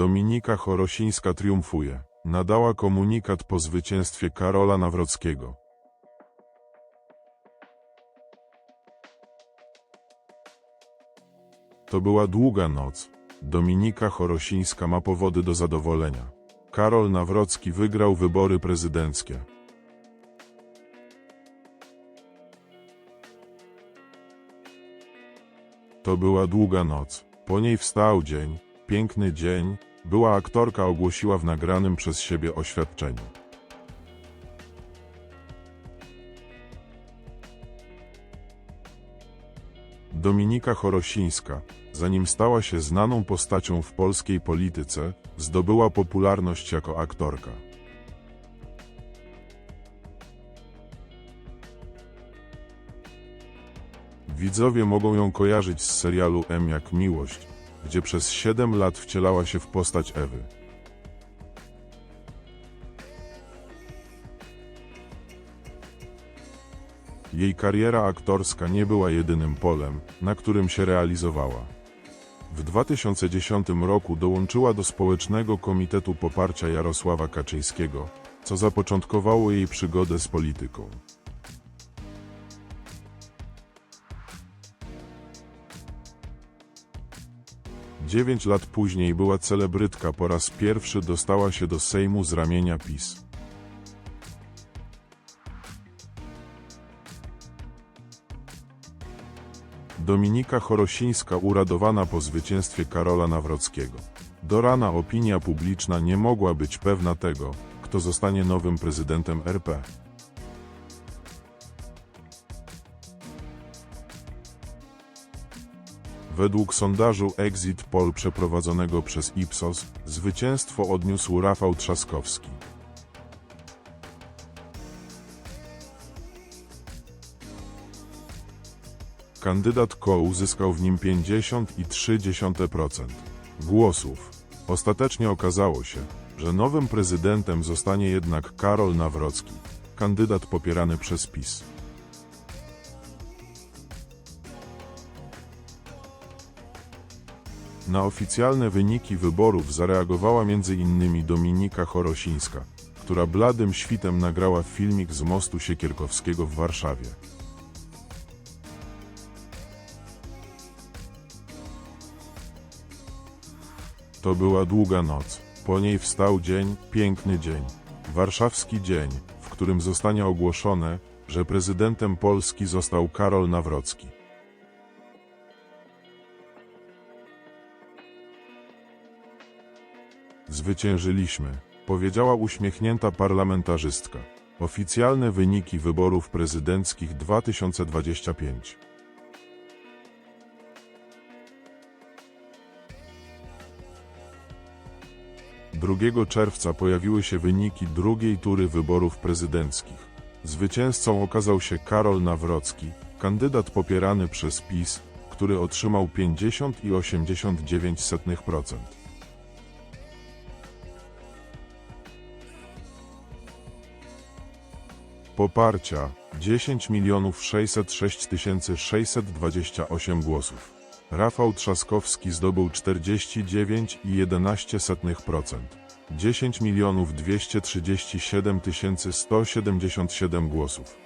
Dominika Chorosińska triumfuje. Nadała komunikat po zwycięstwie Karola Nawrockiego. To była długa noc. Dominika Chorosińska ma powody do zadowolenia. Karol Nawrocki wygrał wybory prezydenckie. To była długa noc. Po niej wstał dzień, piękny dzień, była aktorka ogłosiła w nagranym przez siebie oświadczeniu. Dominika Chorosińska, zanim stała się znaną postacią w polskiej polityce, zdobyła popularność jako aktorka. Widzowie mogą ją kojarzyć z serialu M jak Miłość, gdzie przez 7 lat wcielała się w postać Ewy. Jej kariera aktorska nie była jedynym polem, na którym się realizowała. W 2010 roku dołączyła do Społecznego Komitetu Poparcia Jarosława Kaczyńskiego, co zapoczątkowało jej przygodę z polityką. Dziewięć lat później była celebrytka po raz pierwszy dostała się do Sejmu z ramienia PiS. Dominika Chorosińska uradowana po zwycięstwie Karola Nawrockiego. Do rana opinia publiczna nie mogła być pewna tego, kto zostanie nowym prezydentem RP. Według sondażu Exit Poll przeprowadzonego przez Ipsos, zwycięstwo odniósł Rafał Trzaskowski. Kandydat KO uzyskał w nim 50,3% głosów. Ostatecznie okazało się, że nowym prezydentem zostanie jednak Karol Nawrocki, kandydat popierany przez PiS. Na oficjalne wyniki wyborów zareagowała m.in. Dominika Chorosińska, która bladym świtem nagrała filmik z mostu Siekierkowskiego w Warszawie. To była długa noc. Po niej wstał dzień, piękny dzień. Warszawski dzień, w którym zostanie ogłoszone, że prezydentem Polski został Karol Nawrocki. Zwyciężyliśmy, powiedziała uśmiechnięta parlamentarzystka. Oficjalne wyniki wyborów prezydenckich 2025. 2 czerwca pojawiły się wyniki drugiej tury wyborów prezydenckich. Zwycięzcą okazał się Karol Nawrocki, kandydat popierany przez PiS, który otrzymał 50,89%. Poparcia 10 606 628 głosów. Rafał Trzaskowski zdobył 49,11%. 10 237 177 głosów.